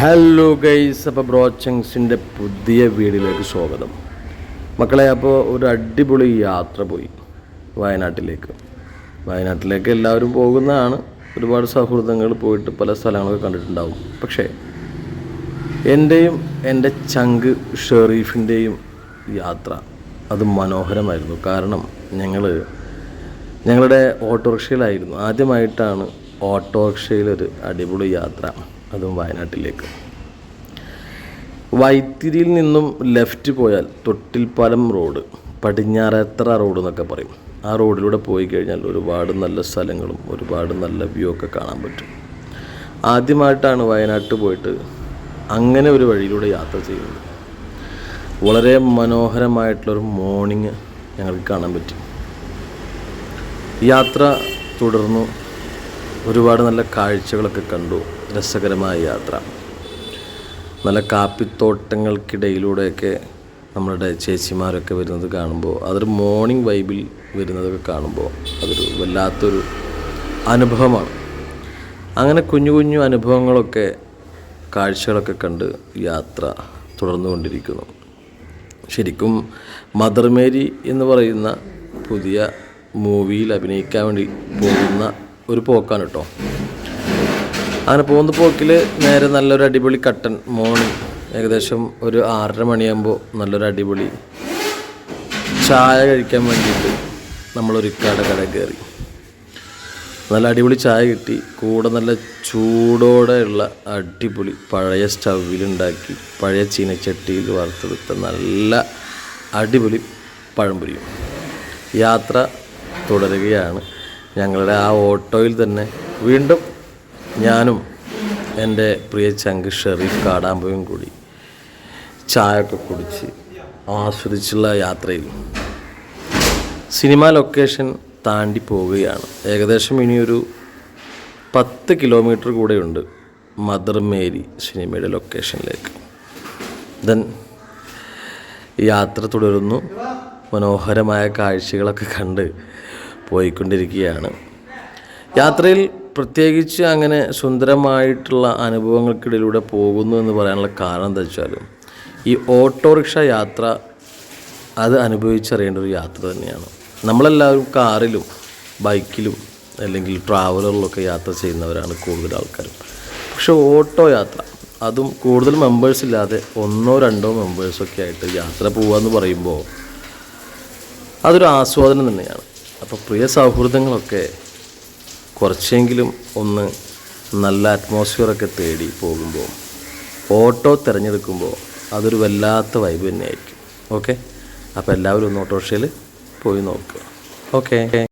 Hello guys അപ്പോൾ ബ്രോച്ചങ്സിന്റെ പുതിയ വീടിലേക്ക് സ്വാഗതം. മക്കളെ അപ്പോൾ ഒരു അടിപൊളി യാത്ര പോയി വയനാട്ടിലേക്ക്. വയനാട്ടിലേക്ക് എല്ലാവരും പോകുന്നതാണ്. ഒരുപാട് സൗഹൃദങ്ങൾ പോയിട്ട് പല സ്ഥലങ്ങളൊക്കെ കണ്ടിട്ടുണ്ടാവും. പക്ഷേ എന്റെയും എന്റെ ചങ്ക് ഷെറീഫിന്റെയും യാത്ര അത് മനോഹരമായിരുന്നു. കാരണം ഞങ്ങൾ ഞങ്ങളുടെ ഓട്ടോറിക്ഷയിലായിരുന്നു. ആദ്യമായിട്ടാണ് ഓട്ടോറിക്ഷയിലൊരു അടിപൊളി യാത്ര. അതും വയനാട്ടിലേക്ക്. വൈത്തിരിയിൽ നിന്നും ലെഫ്റ്റ് പോയാൽ തൊട്ടിൽപ്പാലം റോഡ് പടിഞ്ഞാറേത്തറ റോഡ് എന്നൊക്കെ പറയും. ആ റോഡിലൂടെ പോയി കഴിഞ്ഞാൽ ഒരുപാട് നല്ല സ്ഥലങ്ങളും ഒരുപാട് നല്ല വ്യൂ ഒക്കെ കാണാൻ പറ്റും. ആദ്യമായിട്ടാണ് വയനാട്ട് പോയിട്ട് അങ്ങനെ ഒരു വഴിയിലൂടെ യാത്ര ചെയ്യുന്നത്. വളരെ മനോഹരമായിട്ടുള്ളൊരു മോർണിംഗ് ഞങ്ങൾക്ക് കാണാൻ പറ്റി. യാത്ര തുടർന്നു. ഒരുപാട് നല്ല കാഴ്ചകളൊക്കെ കണ്ടു. രസകരമായ യാത്ര. നല്ല കാപ്പിത്തോട്ടങ്ങൾക്കിടയിലൂടെയൊക്കെ നമ്മളുടെ ചേച്ചിമാരൊക്കെ വരുന്നത് കാണുമ്പോൾ അതൊരു മോർണിംഗ് വൈബിൽ വരുന്നതൊക്കെ കാണുമ്പോൾ അതൊരു വല്ലാത്തൊരു അനുഭവമാണ്. അങ്ങനെ കുഞ്ഞു കുഞ്ഞു അനുഭവങ്ങളൊക്കെ കാഴ്ചകളൊക്കെ കണ്ട് യാത്ര തുടർന്നുകൊണ്ടിരിക്കുന്നു. ശരിക്കും മദർ മേരി എന്ന് പറയുന്ന പുതിയ മൂവിയിൽ അഭിനയിക്കാൻ വേണ്ടി പോകുന്ന ഒരു പോക്കാണ് കേട്ടോ അങ്ങനെ പോകുന്ന പോക്കിൽ നേരെ നല്ലൊരു അടിപൊളി കട്ടൻ മോർണിംഗ് ഏകദേശം ഒരു ആറര മണിയാകുമ്പോൾ നല്ലൊരു അടിപൊളി ചായ കഴിക്കാൻ വേണ്ടിയിട്ട് നമ്മളൊരു കട കട കയറി നല്ല അടിപൊളി ചായ കിട്ടി. കൂടെ നല്ല ചൂടോടെയുള്ള അടിപൊളി പഴയ സ്റ്റൗവിലുണ്ടാക്കി പഴയ ചീനച്ചട്ടിയിൽ വറുത്തെടുത്ത നല്ല അടിപൊളി പഴംപൊരിയും യാത്ര തുടരുകയാണ്. ഞങ്ങളുടെ ആ ഓട്ടോയിൽ തന്നെ വീണ്ടും ഞാനും എന്റെ പ്രിയ ചങ്ക് ഷെറീഫ് കാടാമ്പയും കൂടി ചായയൊക്കെ കുടിച്ച് ആസ്വദിച്ചുള്ള യാത്രയിൽ സിനിമ ലൊക്കേഷൻ താണ്ടി പോവുകയാണ്. ഏകദേശം ഇനിയൊരു പത്ത് കിലോമീറ്റർ കൂടെയുണ്ട് മദർ മേരി സിനിമയുടെ ലൊക്കേഷനിലേക്ക്. ദെൻ യാത്ര തുടരുന്നു. മനോഹരമായ കാഴ്ചകളൊക്കെ കണ്ട് പോയിക്കൊണ്ടിരിക്കുകയാണ്. യാത്രയിൽ പ്രത്യേകിച്ച് അങ്ങനെ സുന്ദരമായിട്ടുള്ള അനുഭവങ്ങൾക്കിടയിലൂടെ പോകുന്നു എന്ന് പറയാനുള്ള കാരണം എന്താ വെച്ചാൽ ഈ ഓട്ടോറിക്ഷ യാത്ര അത് അനുഭവിച്ചറിയേണ്ട ഒരു യാത്ര തന്നെയാണ്. നമ്മളെല്ലാവരും കാറിലും ബൈക്കിലും അല്ലെങ്കിൽ ട്രാവലറിലൊക്കെ യാത്ര ചെയ്യുന്നവരാണ് കൂടുതൽ ആൾക്കാരും. പക്ഷെ ഓട്ടോ യാത്ര അതും കൂടുതൽ മെമ്പേഴ്സ് ഇല്ലാതെ ഒന്നോ രണ്ടോ മെമ്പേഴ്സൊക്കെ ആയിട്ട് യാത്ര പോകാമെന്ന് പറയുമ്പോൾ അതൊരു ആസ്വാദനം തന്നെയാണ്. അപ്പോൾ പ്രിയ സൗഹൃദങ്ങളൊക്കെ കുറച്ചെങ്കിലും ഒന്ന് നല്ല അറ്റ്മോസ്ഫിയറൊക്കെ തേടി പോകുമ്പോൾ ഓട്ടോ തിരഞ്ഞെടുക്കുമ്പോൾ അതൊരു വല്ലാത്ത വൈബ് തന്നെയായിരിക്കും. ഓക്കെ അപ്പോൾ എല്ലാവരും ഒന്ന് ഓട്ടോറിക്ഷയിൽ പോയി നോക്കുക. ഓക്കെ